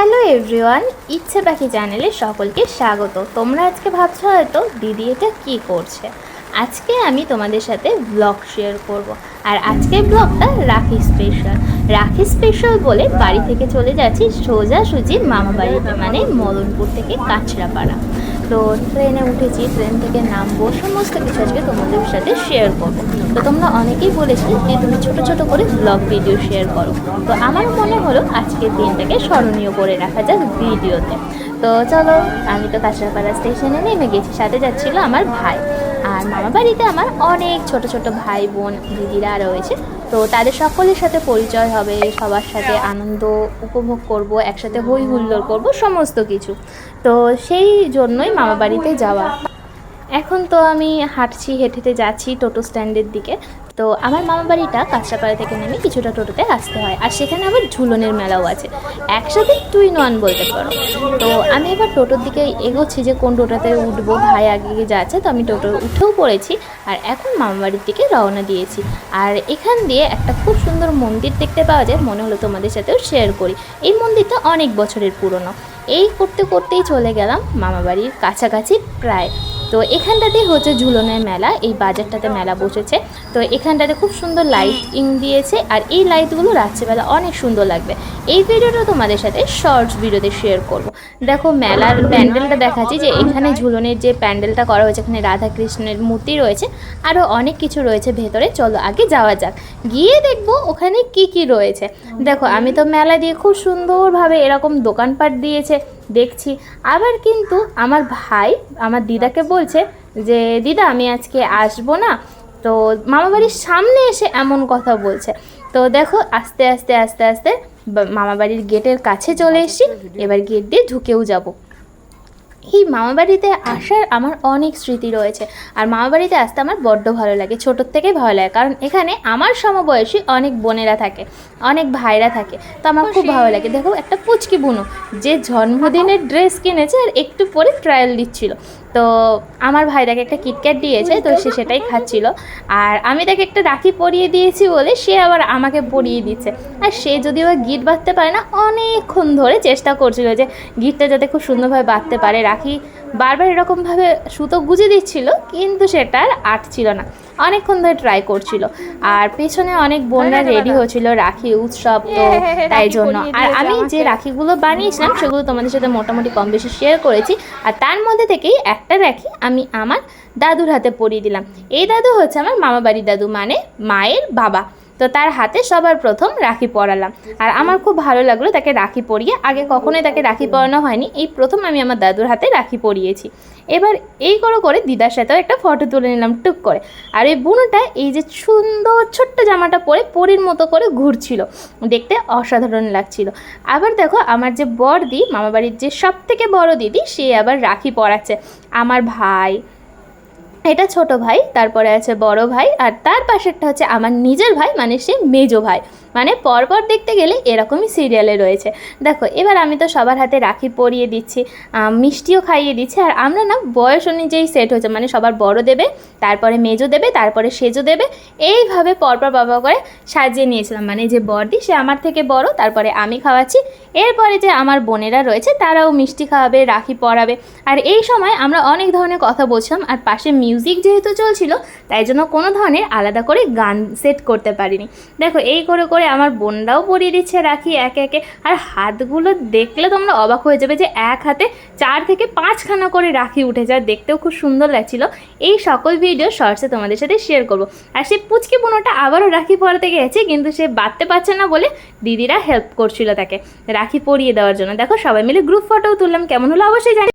Hello everyone, ইচ্ছে পাখি চ্যানেলে সকলকে স্বাগত। তোমরা আজকে ভাবছ হয়তো, দিদি এটা কী করছে? আজকে আমি তোমাদের সাথে ব্লগ শেয়ার করব। আর আজকের ব্লগটা রাখি স্পেশাল রাখি স্পেশাল বলে বাড়ি থেকে চলে যাচ্ছি সোজাসুজি মামা বাড়িতে মানে মদনপুর থেকে কাছড়াপাড়া তো ট্রেনে উঠেছি ট্রেন থেকে নামবো, সমস্ত কিছু আজকে তোমাদের সাথে শেয়ার করব। তো তোমরা অনেকেই বলেছি যে তুমি ছোটো ছোটো করে ব্লগ ভিডিও শেয়ার করো। তো আমার মনে হলো আজকের দিনটাকে স্মরণীয় করে রাখা যাক ভিডিওতে তো। চলো, আমি তো কাঁচরাপাড়া স্টেশনে নেমে গেছি, সাথে যাচ্ছিল আমার ভাই। আর মামা বাড়িতে আমার অনেক ছোট ছোট ভাই বোন দিদিরা রয়েছে। তো তাদের সকলের সাথে পরিচয় হবে, সবার সাথে আনন্দ উপভোগ করব, একসাথে হই হুল্লোড় করব, সমস্ত কিছু। তো সেই জন্যই মামা বাড়িতে যাওয়া। এখন তো আমি হাঁটছি, হেঁটে হেঁটে যাচ্ছি টোটো স্ট্যান্ডের দিকে। তো আমার মামা বাড়িটা কাঁচরাপাড়া থেকে নেমে কিছুটা টোটোতে আসতে হয়। আর সেখানে আবার ঝুলনের মেলাও আছে। একসাথে তুই ওয়ান বলতে পারো। তো আমি এবার টোটোর দিকে এগোচ্ছি যে কোন টোটোতে উঠবো, ভাই আগে যাচ্ছে, তো আমি টোটো উঠেও পড়েছি আর এখন মামা বাড়ির দিকে রওনা দিয়েছি। আর এখান দিয়ে একটা খুব সুন্দর মন্দির দেখতে পাওয়া যায়, মনে হলো তোমাদের সাথেও শেয়ার করি। এই মন্দিরটা অনেক বছরের পুরনো। এই করতে করতেই চলে গেলাম মামা বাড়ির কাছাকাছি প্রায় তো এখানটাতেই হচ্ছে ঝুলনের মেলা এই বাজারটাতে মেলা বসেছে। তো এখানটাতে খুব সুন্দর লাইটিং দিয়েছে আর এই লাইটগুলো রাত্রেবেলা অনেক সুন্দর লাগবে। এই ভিডিওটা তোমাদের সাথে শর্টস ভিডিওতে শেয়ার করব। দেখো মেলার প্যান্ডেলটা দেখাচ্ছি যে এখানে ঝুলনের যে প্যান্ডেলটা করা হয়েছে এখানে রাধা কৃষ্ণের মূর্তি রয়েছে আরও অনেক কিছু রয়েছে ভেতরে। চলো আগে যাওয়া যাক। গিয়ে দেখব ওখানে কি কি রয়েছে। দেখো আমি তো মেলা দিয়ে খুব সুন্দরভাবে এরকম দোকানপাট দিয়েছে। দেখছি। আবার কিন্তু আমার ভাই আমার দিদাকে বলছে যে, দিদা, আমি আজকে আসব না। তো মামাবাড়ির সামনে এসে এমন কথা বলছে। তো দেখো, আস্তে আস্তে আস্তে আস্তে মামাবাড়ির মামা বাড়ির গেটের কাছে চলে এসছি। এবার গেট দিয়ে ঢুকেও যাব। এই মামা বাড়িতে আসার আমার অনেক স্মৃতি রয়েছে। আর মামা বাড়িতে আসতে আমার বড্ড ভালো লাগে ছোটোর থেকেই ভালো লাগে। কারণ এখানে আমার সমবয়সী অনেক বোনেরা থাকে অনেক ভাইরা থাকে। তো আমার খুব ভালো লাগে। দেখো একটা পুচকি বুনো যে জন্মদিনের ড্রেস কিনেছে আর একটু পরে ট্রায়াল দিচ্ছিল। তো আমার ভাই তাকে একটা কিটক্যাট দিয়েছে, তো সে সেটাই খাচ্ছিল। আর আমি তাকে একটা রাখি পরিয়ে দিয়েছি বলে সে আবার আমাকে পরিয়ে দিচ্ছে। আর সে যদি বা গিট বাঁধতে পারে না, অনেকক্ষণ ধরে চেষ্টা করছিল যে গিটটা যাতে খুব সুন্দরভাবে বাঁধতে পারে। রাখি বারবার এরকমভাবে সুতো গুজে দিচ্ছিল কিন্তু সেটা আর আটছিল না। অনেকক্ষণ ধরে ট্রাই করছিল। আর পেছনে অনেক বোনরা রেডি হয়েছিল রাখি উৎসব তো তাই জন্য। আর আমি যে রাখিগুলো বানিয়েছিলাম সেগুলো তোমাদের সাথে মোটামুটি কম বেশি শেয়ার করেছি। আর তার মধ্যে থেকেই একটা রাখি আমি আমার দাদুর হাতে পরিয়ে দিলাম। এই দাদু হচ্ছে আমার মামা বাড়ির দাদু মানে মায়ের বাবা। তো তার হাতে সবার প্রথম রাখি পরালাম। আর আমার খুব ভালো লাগল তাকে রাখি পরিয়ে। আগে কখনোই তাকে রাখি পরানো হয়নি। এই প্রথম আমি আমার দাদুর হাতে রাখি পরিয়েছি। এবার এই করে করে দিদার সাথেও একটা ফটো তুলে নিলাম টুক করে। আর এই বুনোটা এই যে সুন্দর ছোট্ট জামাটা পরে পরির মতো করে ঘুরছিল। দেখতে অসাধারণ লাগছিল। আবার দেখো আমার যে বড়দি, মামাবাড়ির যে সব থেকে বড় দিদি, সে আবার রাখি পরাচ্ছে। আমার ভাই এটা ছোট ভাই, তারপরে আছে বড় ভাই, আর তার পাশেরটা হচ্ছে আমার নিজের ভাই মানে সে মেজো ভাই। মানে পরপর দেখতে গেলে এরকমই সিরিয়ালে রয়েছে। দেখো, এবার আমি তো সবার হাতে রাখি পরিয়ে দিচ্ছি মিষ্টিও খাইয়ে দিচ্ছি, আর আমরা না বয়স অনুযায়ী সেট হচ্ছে মানে সবার বড় দেবে, তারপরে মেজো দেবে, তারপরে সেজো দেবে, এইভাবে পরপর বাবা করে সাজিয়ে নিয়েছিলাম। মানে যে বড়দি, সে আমার থেকে বড়, তারপরে আমি খাওয়াচ্ছি, এরপরে যে আমার বোনেরা রয়েছে, তারাও মিষ্টি খাওয়াবে, রাখি পরাবে, আর এই সময় আমরা অনেক ধরনের কথা বলছিলাম, আর পাশে মিউজিক যেহেতু চলছিল, তাই জন্য কোনো ধরনের আলাদা করে গান সেট করতে পারিনি। দেখো, এই করে করে আমার বোনরাও পরিয়ে দিচ্ছে রাখি একে একে। আর হাতগুলো দেখলে তোমরা অবাক হয়ে যাবে যে এক হাতে চার থেকে পাঁচখানা করে রাখি উঠে যায়। দেখতেও খুব সুন্দর লাগছিল। এই সকল ভিডিও শর্টসে তোমাদের সাথে শেয়ার করব। আর সেই পুচকি বোনটা আবারও রাখি পরাতে গেছে, কিন্তু সে বাঁধতে পারছে না বলে দিদিরা হেল্প করছিল তাকে। রাখি পরিয়ে দেওয়ার জন্য। দেখো সবাই মিলে গ্রুপ ফটোও তুললাম। কেমন হলো অবশ্যই জানি